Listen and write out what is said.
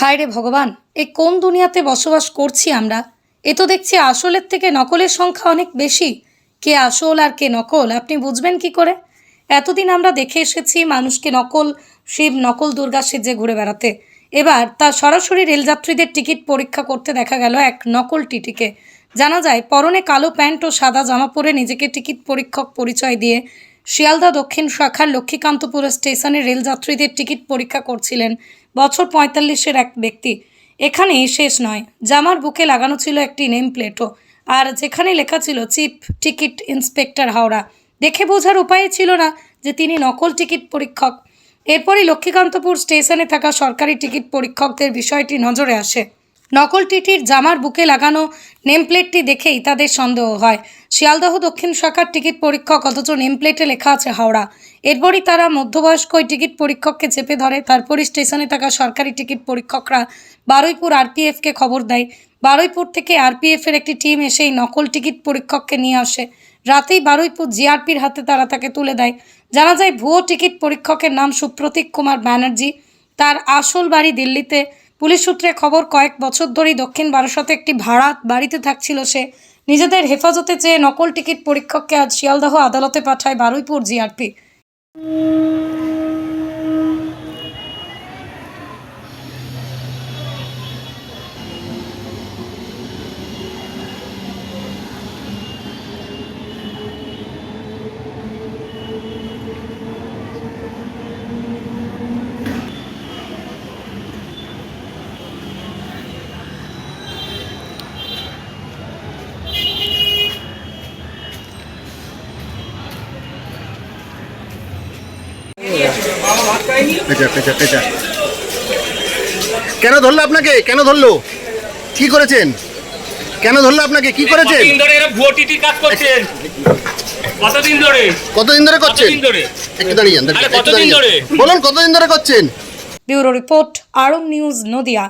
হায় রে ভগবান, এ কোন দুনিয়াতে বসবাস করছি আমরা? এ তো দেখছি আসলের থেকে নকলের সংখ্যা অনেক বেশি। কে আসল আর কে নকল, আপনি বুঝবেন কি করে? এতদিন আমরা দেখে এসেছি মানুষকে নকল, শিব নকল দুর্গা সেজে ঘুরে বেড়াতে। এবার তা সরাসরি রেলযাত্রীদের টিকিট পরীক্ষা করতে দেখা গেল এক নকল টিটিকে। জানা যায়, পরনে কালো প্যান্ট ও সাদা জামা পরে নিজেকে টিকিট পরীক্ষক পরিচয় দিয়ে শিয়ালদা দক্ষিণ শাখার লক্ষ্মীকান্তপুর স্টেশনে রেলযাত্রীদের টিকিট পরীক্ষা করছিলেন বছর পঁয়তাল্লিশের এক ব্যক্তি। এখানেই শেষ নয়, জামার বুকে লাগানো ছিল একটি নেম প্লেটও আর যেখানে লেখা ছিল, চিফ টিকিট ইন্সপেক্টর হাওড়া দেখে বোঝার উপায় ছিল না যে তিনি নকল টিকিট পরীক্ষক। এরপরই লক্ষ্মীকান্তপুর স্টেশনে থাকা সরকারি টিকিট পরীক্ষকদের বিষয়টি নজরে আসে। নকল টিটির জামার বুকে লাগানো নেমপ্লেটটি দেখেই তাদের সন্দেহ হয়। শিয়ালদহ দক্ষিণ শাখার টিকিট পরীক্ষক, অথচ নেমপ্লেটে লেখা আছে হাওড়া। এরপরই তারা মধ্যবয়স্ক ওই টিকিট পরীক্ষককে চেপে ধরে। তারপরই স্টেশনে থাকা সরকারি টিকিট পরীক্ষকরা বারুইপুর আরপিএফকে খবর দেয়। বারুইপুর থেকে আরপিএফের একটি টিম এসে এই নকল টিকিট পরীক্ষককে নিয়ে আসে। রাতেই বারুইপুর জিআরপির হাতে তারা তাকে তুলে দেয়। জানা যায়, ভুয়ো টিকিট পরীক্ষকের নাম সুপ্রতীক কুমার ব্যানার্জি। তার আসল বাড়ি দিল্লিতে পুলিশ সূত্রে খবর, কয়েক বছর ধরেই দক্ষিণ বারাসতে একটি ভাড়া বাড়িতে থাকছিল সে। নিজেদের হেফাজতে চেয়ে নকল টিকিট পরীক্ষককে আজ শিয়ালদহ আদালতে পাঠায় বারুইপুর জিআরপি। পেঁচা পেঁচা পেঁচা। কেন ধরলো আপনাকে? কেন ধরলো? কি করেছেন? কেন ধরলো আপনাকে? কি করেছেন? কতদিন ধরে এরা ভুয়ো টিটির কাজ করছেন কতদিন ধরে? করছেন? একটু দাঁড়িয়ে যান? বলুন কতদিন ধরে করছেন? Bureau report Arab news Nadia.